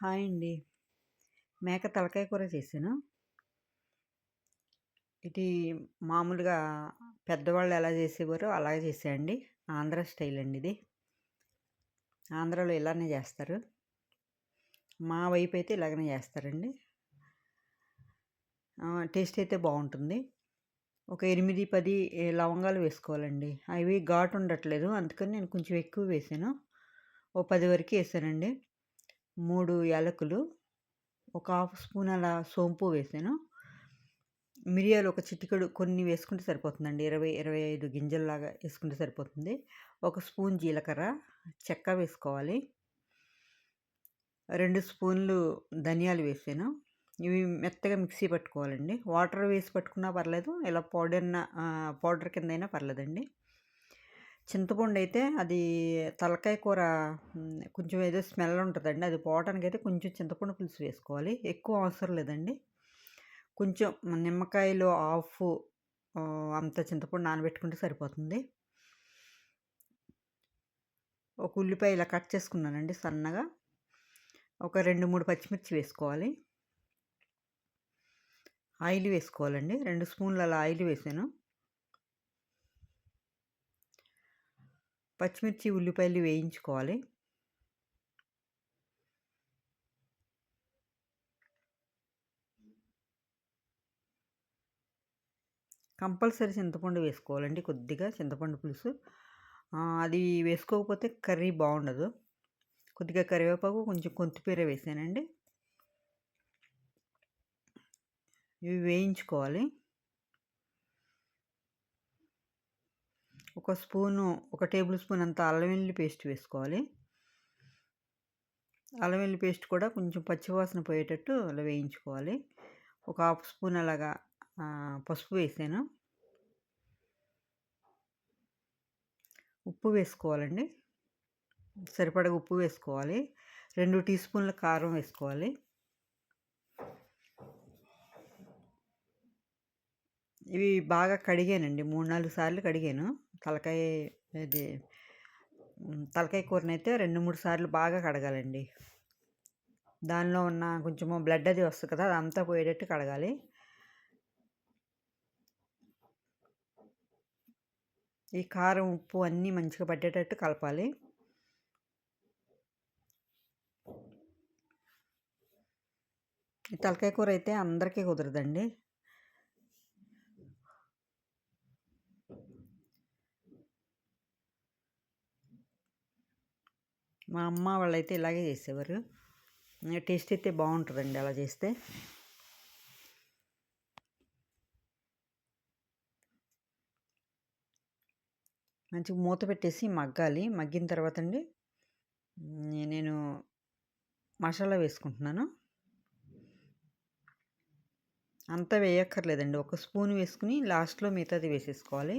Hi అండి. మేక తలకాయ కూర చేశాను. ఇది మామూలుగా పెద్దవాళ్ళు ఎలా చేసేవారో అలాగే చేసేయండి ఆంధ్ర స్టైల్ అండి ఇది. ఆంధ్రాలో ఇలానే చేస్తారు. మా వైపు అయితే ఇలాగనే చేస్తారండి. టేస్ట్ అయితే బాగుంటుంది. ఒక 8, 10 లవంగాలు వేసుకోవాలండి. అవి ఘాటు ఉండట్లేదు. అందుకని నేను కొంచెం ఎక్కువ వేసాను. ఓ పది వరకు వేసానండి. మూడు యాలకులు, ఒక హాఫ్ స్పూన్ అలా సోంపు వేసాను. మిరియాలు ఒక చిటికెడు కొన్ని వేసుకుంటే సరిపోతుందండి. 20, 25 గింజల్లాగా వేసుకుంటే సరిపోతుంది. ఒక స్పూన్ జీలకర్ర, చెక్క వేసుకోవాలి. రెండు స్పూన్లు ధనియాలు వేసాను. ఇవి మెత్తగా మిక్సీ పట్టుకోవాలండి. వాటర్ వేసి పట్టుకున్నా పర్లేదు. ఇలా పౌడర్‌న పౌడర్ కింద అయినా పర్లేదండి. చింతపండు అయితే అది తలకాయ కూర కొంచెం ఏదో స్మెల్ ఉంటుందండి అది పోవటానికైతే కొంచెం చింతపండు పులుసు వేసుకోవాలి. ఎక్కువ అవసరం లేదండి. కొంచెం నిమ్మకాయలు ఆఫ్ అంత చింతపండు నానబెట్టుకుంటే సరిపోతుంది. ఒక ఉల్లిపాయ ఇలా కట్ చేసుకున్నానండి సన్నగా. ఒక 2, 3 పచ్చిమిర్చి వేసుకోవాలి. ఆయిల్ వేసుకోవాలండి. రెండు స్పూన్లు అలా ఆయిల్ వేసాను. పచ్చిమిర్చి, ఉల్లిపాయలు వేయించుకోవాలి. కంపల్సరీ చింతపండు వేసుకోవాలండి. కొద్దిగా చింతపండు పులుసు. అది వేసుకోకపోతే కర్రీ బాగుండదు. కొద్దిగా కరివేపాకు, కొంచెం కొత్తిమీర వేసానండి. ఇవి వేయించుకోవాలి. ఒక స్పూను, ఒక టేబుల్ స్పూన్ అంత అల్లం వెల్లుల్లి పేస్ట్ వేసుకోవాలి. అల్లం వెల్లుల్లి పేస్ట్ కూడా కొంచెం పచ్చివాసన పోయేటట్టు అలా వేయించుకోవాలి. ఒక హాఫ్ స్పూన్ అలాగా పసుపు వేసాను. ఉప్పు వేసుకోవాలండి. సరిపడగా ఉప్పు వేసుకోవాలి. రెండు టీ స్పూన్ల కారం వేసుకోవాలి. ఇవి బాగా కడిగానండి. 3, 4 సార్లు కడిగాను. తలకాయ ఇది తలకాయ కూరనైతే 2, 3 సార్లు బాగా కడగాలండి. దానిలో ఉన్న కొంచెము బ్లడ్ అది వస్తుంది కదా! అదంతా పోయేటట్టు కడగాలి. ఈ కారం, ఉప్పు అన్నీ మంచిగా పట్టేటట్టు కలపాలి. ఈ తలకాయ కూర అయితే అందరికీ కుదరదండి. మా అమ్మ వాళ్ళైతే ఇలాగే చేసేవారు. టేస్ట్ అయితే బాగుంటుందండి అలా చేస్తే. మంచిగా మూత పెట్టేసి మగ్గాలి. మగ్గిన తర్వాత అండి నేను మసాలా వేసుకుంటున్నాను. అంతా వేయక్కర్లేదండి. ఒక స్పూన్ వేసుకుని లాస్ట్‌లో మిగతాది వేసేసుకోవాలి.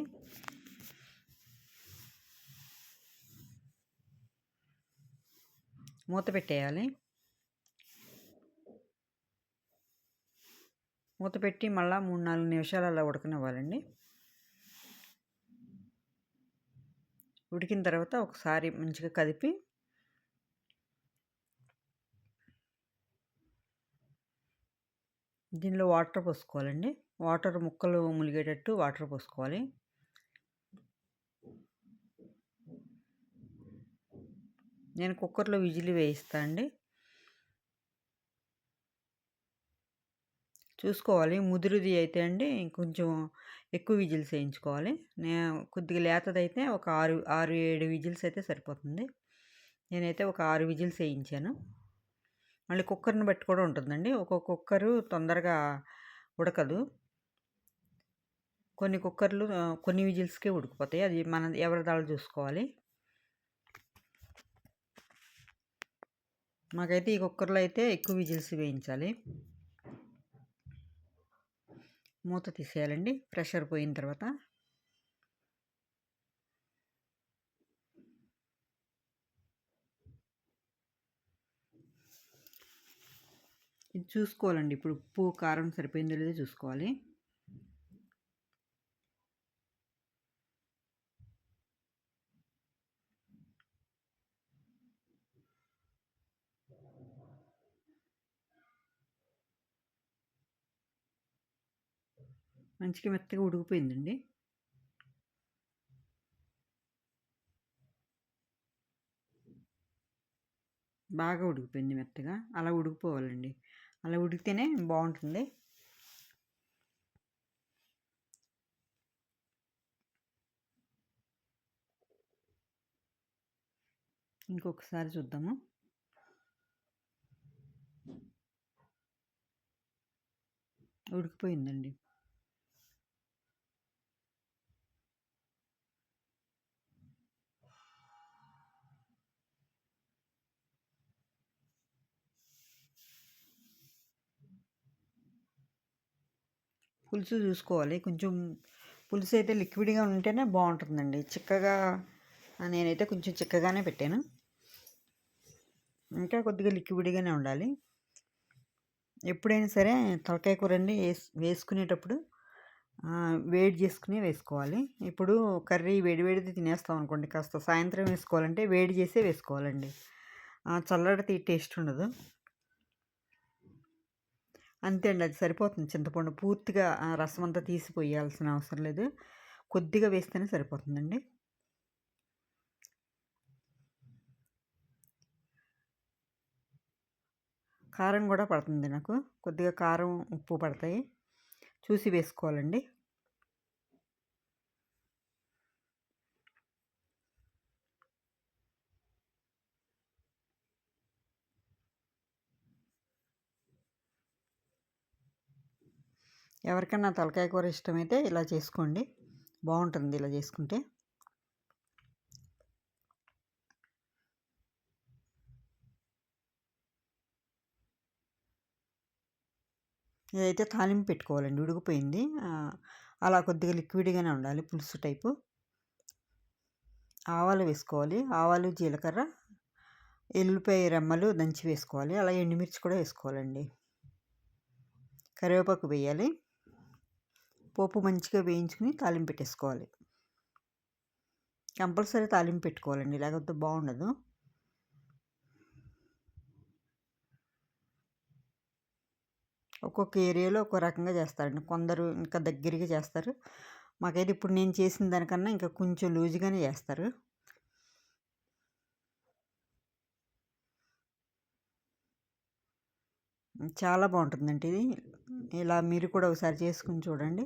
మూత పెట్టేయాలి. మూత పెట్టి మళ్ళీ మూడు నాలుగు నిమిషాలు అలా ఉడకనివ్వాలండి. ఉడికిన తర్వాత ఒకసారి మంచిగా కదిపి దీనిలో వాటర్ పోసుకోవాలండి. వాటర్ ముక్కలు ములిగేటట్టు వాటర్ పోసుకోవాలి. నేను కుక్కర్‌లో విజిల్ వేయిస్తా అండి. చూసుకోవాలి. ముదురుది అయితే అండి కొంచెం ఎక్కువ విజిల్స్ వేయించుకోవాలి. నేను కొద్దిగా లేతదైతే ఒక 6, 6, 7 విజిల్స్ అయితే సరిపోతుంది. నేనైతే ఒక ఆరు విజిల్స్ వేయించాను. మళ్ళీ కుక్కర్‌ని బట్టి కూడా ఉంటుందండి. ఒక్కొక్క కుక్కరు తొందరగా ఉడకదు. కొన్ని కుక్కర్‌లు కొన్ని విజిల్స్‌కే ఉడికిపోతాయి. అది మన ఎవరి దాళ్ళు చూసుకోవాలి. మాకైతే ఈ కుక్కర్‌లో అయితే ఎక్కువ విజిల్స్ వేయించాలి. మూత తీసేయాలండి. ప్రెషర్ పోయిన తర్వాత. ఇది చూసుకోవాలండి. ఇప్పుడు ఉప్పు, కారం సరిపోయిందో లేదో చూసుకోవాలి. మంచిగా మెత్తగా ఉడికిపోయిందండి. బాగా ఉడికిపోయింది మెత్తగా. అలా ఉడికిపోవాలండి. అలా ఉడికితేనే బాగుంటుంది. ఇంకొకసారి చూద్దాము. ఉడికిపోయిందండి. పులుసు చూసుకోవాలి. కొంచెం పులుసు అయితే లిక్విడ్గా ఉంటేనే బాగుంటుందండి. చిక్కగా నేనైతే కొంచెం చిక్కగానే పెట్టాను. ఇంకా కొద్దిగా లిక్విడ్గానే ఉండాలి. ఎప్పుడైనా సరే తలకాయ కూరని వేస్ వేసుకునేటప్పుడు వేడి చేసుకుని వేసుకోవాలి. ఇప్పుడు కర్రీ వేడి వేడిది తినేస్తాం అనుకోండి. కాస్త సాయంత్రం వేసుకోవాలంటే వేడి చేసే వేసుకోవాలండి. చల్లడితే టేస్ట్ ఉండదు. అంతే అండి. అది సరిపోతుంది. చింతపండు పూర్తిగా రసం అంతా తీసిపోయాల్సిన అవసరం లేదు. కొద్దిగా వేస్తేనే సరిపోతుందండి. కారం కూడా పడుతుంది నాకు. కొద్దిగా కారం ఉప్పు పడతాయి. చూసి వేసుకోవాలండి. ఎవరికైనా తలకాయ కూర ఇష్టమైతే ఇలా చేసుకోండి. బాగుంటుంది ఇలా చేసుకుంటే. ఇదైతే తాలింపు పెట్టుకోవాలండి. ఉడికిపోయింది. అలా కొద్దిగా లిక్విడ్గానే ఉండాలి పులుసు టైపు. ఆవాలు వేసుకోవాలి. ఆవాలు జీలకర్ర ఎల్లిపాయ రెమ్మలు దంచి వేసుకోవాలి. అలా ఎండుమిర్చి కూడా వేసుకోవాలండి. కరివేపాకు వేయాలి. పోపు మంచిగా వేయించుకుని తాలింపు పెట్టేసుకోవాలి. కంపల్సరీ తాలింపు పెట్టుకోవాలండి లేకపోతే బాగుండదు. ఒక్కొక్క ఏరియాలో ఒక్కో రకంగా చేస్తారండి. కొందరు ఇంకా దగ్గరగా చేస్తారు. మాకైతే ఇప్పుడు నేను చేసిన దానికన్నా ఇంకా కొంచెం లూజ్గానే చేస్తారు. చాలా బాగుంటుందండి ఇది. ఇలా మీరు కూడా ఒకసారి చేసుకుని చూడండి.